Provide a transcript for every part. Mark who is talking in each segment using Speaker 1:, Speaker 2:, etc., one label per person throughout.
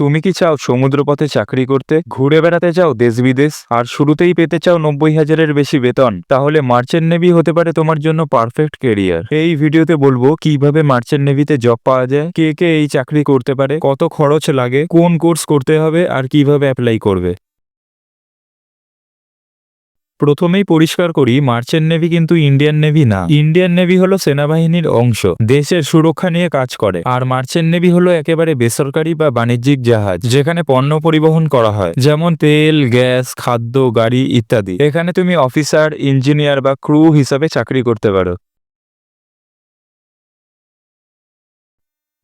Speaker 1: তুমি কি চাও সমুদ্রপথে চাকরি করতে, ঘুরে বেড়াতে চাও দেশ বিদেশ, আর শুরুতেই পেতে চাও নব্বই হাজারের বেশি বেতন? তাহলে মার্চেন্ট নেভি হতে পারে তোমার জন্য পারফেক্ট কেরিয়ার এই ভিডিওতে বলব কীভাবে মার্চেন্ট নেভিতে জব পাওয়া যায়, কে কে এই চাকরি করতে পারে, কত খরচ লাগে, কোন কোর্স করতে হবে, আর কীভাবে অ্যাপ্লাই করবে। প্রথমেই পরিষ্কার করি, মার্চেন্ট নেভি কিন্তু ইন্ডিয়ান নেভি না। ইন্ডিয়ান নেভি হলো সেনাবাহিনীর অংশ। দেশের সুরক্ষা নিয়ে কাজ করে। আর মার্চেন্ট নেভি হলো একেবারে বেসরকারি বা বাণিজ্যিক জাহাজ, যেখানে পণ্য পরিবহন করা হয়। যেমন তেল, গ্যাস, খাদ্য, গাড়ি ইত্যাদি। এখানে তুমি অফিসার, ইঞ্জিনিয়ার বা ক্রু হিসাবে চাকরি করতে পারো।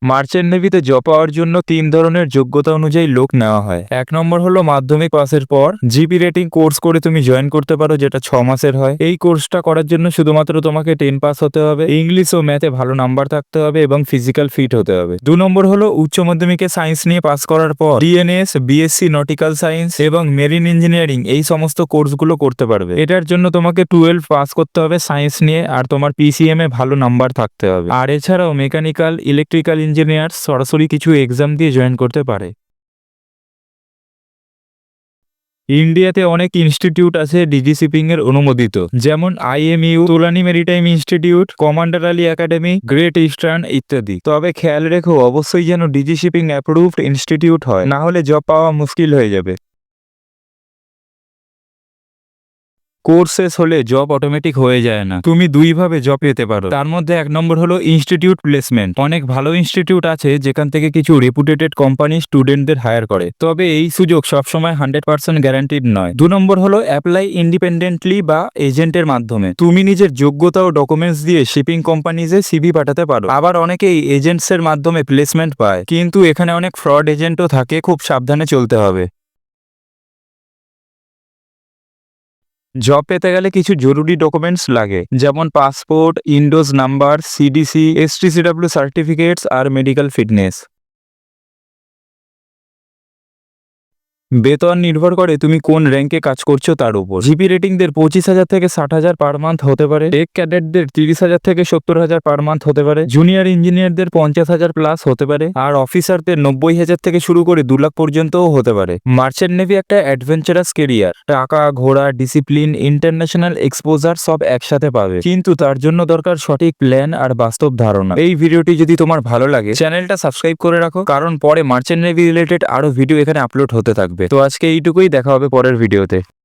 Speaker 1: মার্চেন্ট নেভিতে জব পাওয়ার জন্য তিন ধরনের যোগ্যতা অনুযায়ী লোক নেওয়া হয়। এক নম্বর হলো মাধ্যমিক পাসের পর জিপি রেটিং কোর্স করে তুমি জয়েন করতে পারো, যেটা ছ মাসের হয়। এই কোর্সটা করার জন্য শুধুমাত্র তোমাকে টেন পাস হতে হবে, ইংলিশ ও ম্যাথে ভালো নাম্বার থাকতে হবে এবং ফিজিক্যাল ফিট হতে হবে। দু নম্বর হলো উচ্চ মাধ্যমিকে সায়েন্স নিয়ে পাস করার পর ডিএনএস, বিএসসি, নটিক্যাল সায়েন্স এবং মেরিন ইঞ্জিনিয়ারিং এই সমস্ত কোর্সগুলো করতে পারবে। এটার জন্য তোমাকে টুয়েলভ পাস করতে হবে সায়েন্স নিয়ে, আর তোমার পিসিএম এ ভালো নাম্বার থাকতে হবে। আর এছাড়াও মেকানিক্যাল, ইলেকট্রিক্যাল ইঞ্জিনিয়ার সরাসরি কিছু এক্সাম দিয়ে জয়েন করতে পারে। ইন্ডিয়াতে অনেক ইনস্টিটিউট আছে ডিজি শিপিং এর অনুমোদিত, যেমন IMU Tolani maritime institute commander Ali academy great eastern ইত্যাদি। তবে খেয়াল রেখো, অবশ্যই যেন ডিজি শিপিং অ্যাপ্রুভড ইনস্টিটিউট হয়, না হলে জব পাওয়া মুশকিল হয়ে যাবে। কোর্স শেষ হলে জব অটোমেটিক হয়ে যায় না। তুমি দুইভাবে জব পেতে পারো। তার মধ্যে এক নম্বর হলো ইনস্টিটিউট প্লেসমেন্ট অনেক ভালো ইনস্টিটিউট আছে যেখান থেকে কিছু রেপুটেটেড কোম্পানি স্টুডেন্টদের হায়ার করে। তবে এই সুযোগ সবসময় হান্ড্রেড পার্সেন্ট গ্যারান্টিড নয়। দু নম্বর হলো অ্যাপ্লাই ইন্ডিপেন্ডেন্টলি বা এজেন্টের মাধ্যমে। তুমি নিজের যোগ্যতা ও ডকুমেন্টস দিয়ে শিপিং কোম্পানিজে সিভি পাঠাতে পারো। আবার অনেকেই এজেন্টস এর মাধ্যমে প্লেসমেন্ট পায়। কিন্তু এখানে অনেক ফ্রড এজেন্টও থাকে, খুব সাবধানে চলতে হবে। জব পেতে গেলে কিছু জরুরি ডকুমেন্টস লাগে, যেমন passport INDOS number CDC STCW certificates আর মেডিকেল ফিটনেস বেতন নির্ভর করে তুমি কোন র্যাঙ্কে কাজ করছ তার উপর। জিপি রেটিংদের পঁচিশ হাজার থেকে ষাট হাজার পার মান্থ হতে পারে। টেক ক্যাডেটদের তিরিশ হাজার থেকে সত্তর হাজার পার মান্থ হতে পারে। জুনিয়র ইঞ্জিনিয়ারদের পঞ্চাশ হাজার প্লাস হতে পারে। আর অফিসারদের নব্বই হাজার থেকে শুরু করে দু লাখ পর্যন্তও হতে পারে। মার্চেন্ট নেভি একটা অ্যাডভেঞ্চারাস কেরিয়ার টাকা, ঘোড়া ডিসিপ্লিন ইন্টারন্যাশনাল এক্সপোজার সব একসাথে পাবে। কিন্তু তার জন্য দরকার সঠিক প্ল্যান আর বাস্তব ধারণা। এই ভিডিওটি যদি তোমার ভালো লাগে চ্যানেলটা সাবস্ক্রাইব করে রাখো। কারণ পরে মার্চেন্ট নেভি রিলেটেড আরও ভিডিও এখানে আপলোড হতে থাকবে। তো আজকে এইটুকুই দেখা হবে পরের ভিডিওতে